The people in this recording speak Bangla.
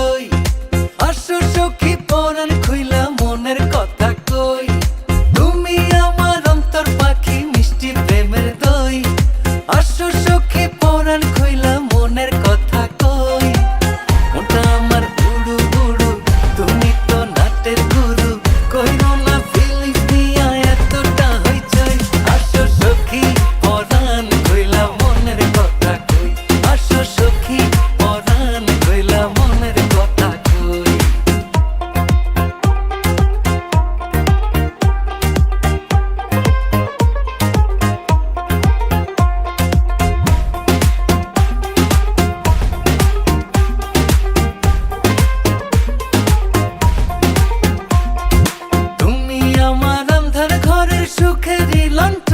লই অসু সুখী সুখের লন্ঠ